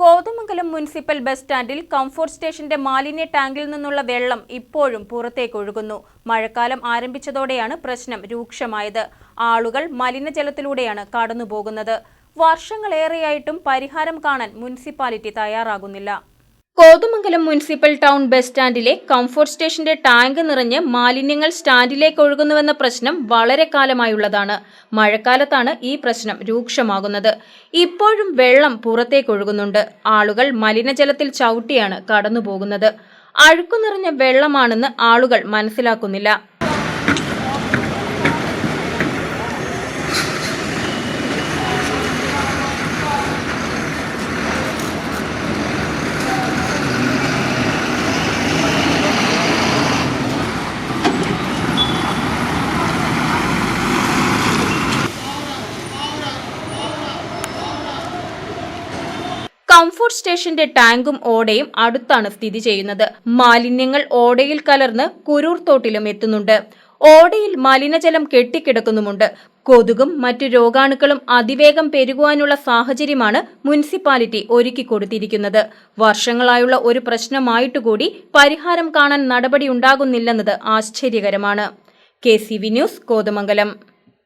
Kothamangalam municipal bus സ്റ്റാൻഡിൽ comfort സ്റ്റേഷന്റെ മാലിന്യ ടാങ്കിൽ നിന്നുള്ള വെള്ളം ഇപ്പോഴും പുറത്തേക്ക് ഒഴുകുന്നു. മഴക്കാലം ആരംഭിച്ചതോടെയാണ് പ്രശ്നം രൂക്ഷമായത്. ആളുകൾ മലിനജലത്തിലൂടെയാണ് കടന്നുപോകുന്നത്. വർഷങ്ങളേറെയായിട്ടും പരിഹാരം കാണാൻ മുനിസിപ്പാലിറ്റി തയ്യാറാകുന്നില്ല. കോതമംഗലം മുനിസിപ്പൽ ടൗൺ ബസ് സ്റ്റാൻഡിലെ കംഫോർട്ട് സ്റ്റേഷന്റെ ടാങ്ക് നിറഞ്ഞ് മാലിന്യങ്ങൾ സ്റ്റാൻഡിലേക്ക് ഒഴുകുന്നുവെന്ന പ്രശ്നം വളരെ കാലമായുള്ളതാണ്. മഴക്കാലത്താണ് ഈ പ്രശ്നം രൂക്ഷമാകുന്നത്. ഇപ്പോഴും വെള്ളം പുറത്തേക്ക് ഒഴുകുന്നുണ്ട്. ആളുകൾ മലിനജലത്തിൽ ചവിട്ടിയാണ് കടന്നുപോകുന്നത്. അഴുക്കു നിറഞ്ഞ വെള്ളമാണെന്ന് ആളുകൾ മനസ്സിലാക്കുന്നില്ല. കംഫോർട്ട് സ്റ്റേഷന്റെ ടാങ്കും ഓടയും അടുത്താണ് സ്ഥിതി ചെയ്യുന്നത്. മാലിന്യങ്ങൾ ഓടയിൽ കലർന്ന് കുരൂർ തോട്ടിലും എത്തുന്നുണ്ട്. ഓടയിൽ മലിനജലം കെട്ടിക്കിടക്കുന്നുമുണ്ട്. കൊതുകും മറ്റു രോഗാണുക്കളും അതിവേഗം പെരുകുവാനുള്ള സാഹചര്യമാണ് മുനിസിപ്പാലിറ്റി ഒരുക്കി ഒരുക്കിക്കൊടുത്തിരിക്കുന്നത് വർഷങ്ങളായുള്ള ഒരു പ്രശ്നമായിട്ടുകൂടി പരിഹാരം കാണാൻ നടപടിയുണ്ടാകുന്നില്ലെന്നത് ആശ്ചര്യകരമാണ്. K C V news Kothamangalam.